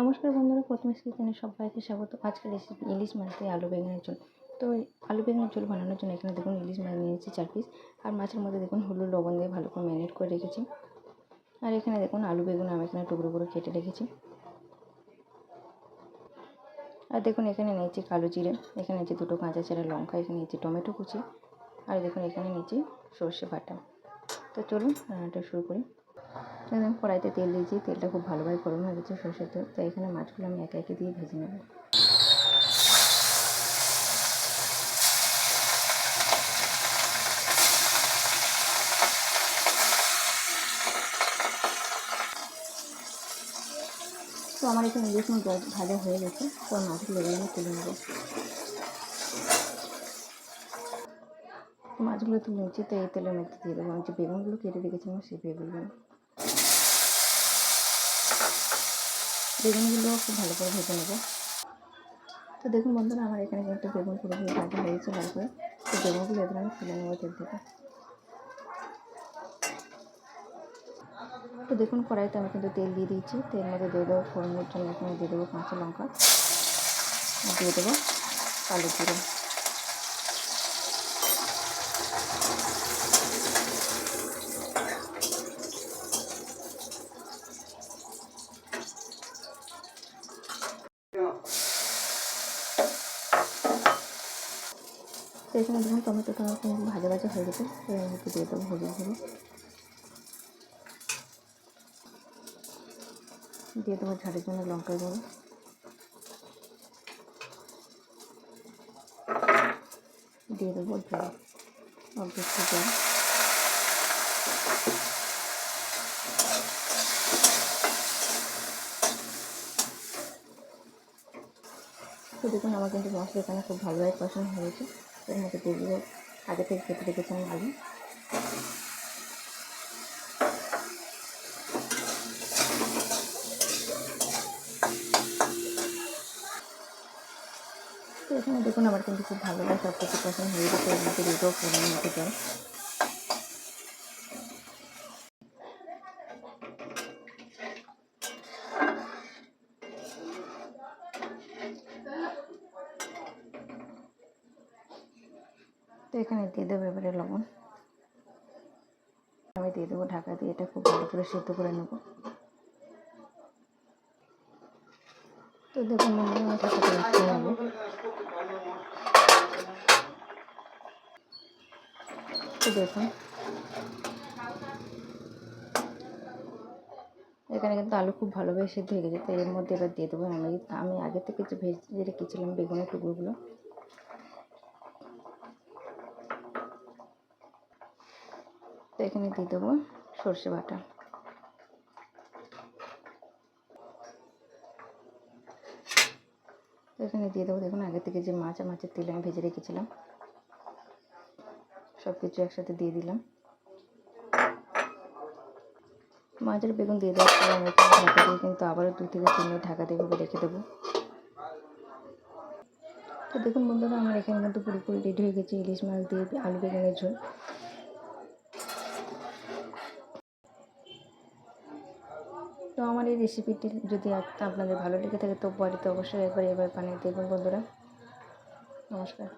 নমস্কার বন্ধুরা, প্রথমে কিচেনে সবাইকে স্বাগত। আজকে রেসিপি ইলিশ মাছ দিয়ে আলু বেগুনের ঝোল। তো আলু বেগুনের ঝোল বানানোর জন্য এখানে দেখুন ইলিশ মাছ নিয়েছি চার পিস আর মাছের মধ্যে দেখুন হলুদ, লবণ দিয়ে ভালো করে ম্যারিনেট করে রেখেছি। আর এখানে দেখুন আলু বেগুন আমি এখানে টুকরো করে কেটে রেখেছি। আর দেখুন এখানে নিয়েছি কালো জিরে, এখানে নিয়েছি দুটো কাঁচা চেরা লঙ্কা, এখানে নিয়েছি টমেটো কুচি, আর দেখুন এখানে নিয়েছি সর্ষে বাটা। তো চলুন রান্নাটা শুরু করি। একদম কড়াইতে তেল দিয়েছি, তেলটা খুব ভালোভাবে গরম হয়ে গেছে সর্ষের তেল। তো এখানে মাছগুলো আমি একে একে দিয়ে ভেজে নেব। তো আমার এখানে মাছ ভাজা হয়ে গেছে, তো মাছগুলো এগুলো আমি তুলে নেব। মাছগুলো তুলে নিচ্ছি, তো এই তেলের মধ্যে দিয়ে দেবো। আমি যে বেগুনগুলো কেটে রেখেছিলাম, সেই বেগুনগুলো বেগুনগুলো খুব ভালো করে ভেজে নেব। তো দেখুন বন্ধুরা, আমার এখানে কিন্তু বেগুন পুরোপুরি ভাজা হয়েছে ভালো করে তো বেগুনগুলো এবার আমি তুলে নেব তেল থেকে। তো দেখুন, কড়াইতে আমি কিন্তু তেল দিয়ে দিয়েছি। তেল মধ্যে দিয়ে দেবো ফোড়নের জন্য এখানে দিয়ে দেবো কাঁচা লঙ্কা। দিয়ে দেবো কালো জিরে। তো এখানে দেখুন টমেটোটা ভাজা ভাজা হয়ে গেছে। এবার একটু দিয়ে দেবো হলুদ গুঁড়ো। দিয়ে দেবো ঝাড়ের জন্য লঙ্কা গুঁড়ো। দিয়ে দেবো জল, অল্প একটু জল। তো দেখুন আমার কিন্তু মশলা এখানে খুব ভালোভাবে পছন্দ হয়েছে। এর মধ্যে দেবো আগে থেকে কেটে রেখেছিলাম আলু এখানে দেখুন, আমার কিন্তু খুব ভালো লাগে। সব কিছু পছন্দ হয়ে গেছে। এর মধ্যে দিয়ে পরিমাণ মধ্যে জল তো এখানে দিয়ে দেবো এবারে লবণ। আমি দিয়ে দেবো ঢাকা দিয়ে, এটা খুব ভালো করে সেদ্ধ করে নেব। তো দেখুন তো দেখুন। এখানে কিন্তু আলু খুব ভালোভাবে সেদ্ধ হয়ে গেছে, তো এর মধ্যে এবার দিয়ে দেবো আমি। আমি আগে থেকে যে ভেজে রেখেছিলাম বেগুনের টুকরোগুলো তো এখানে দিয়ে দেবো সর্ষে বাটা। তো এখানে দিয়ে দেবো দেখুন, আগে থেকে যে মাছ মাছের তেল আমি ভেজে রেখেছিলাম সব কিছু একসাথে দিয়ে দিলাম। মাছের বেগুন দিয়ে দেওয়ার পরে ঢাকা দিয়ে কিন্তু আবারও দু থেকে তিন মিনিট ঢাকা দিয়ে রেখে দেবো। তো দেখুন বন্ধুরা, আমার এখানে কিন্তু পুরোপুরি রেডি হয়ে গেছে ইলিশ মাছ দিয়ে আলু বেগুনের ঝোল। তো আমার এই রেসিপিটি যদি আপনাদের ভালো লেগে থাকে, তো বাড়িতে অবশ্যই একবার এবার বানিয়ে দেখবেন, বন্ধুরা। নমস্কার।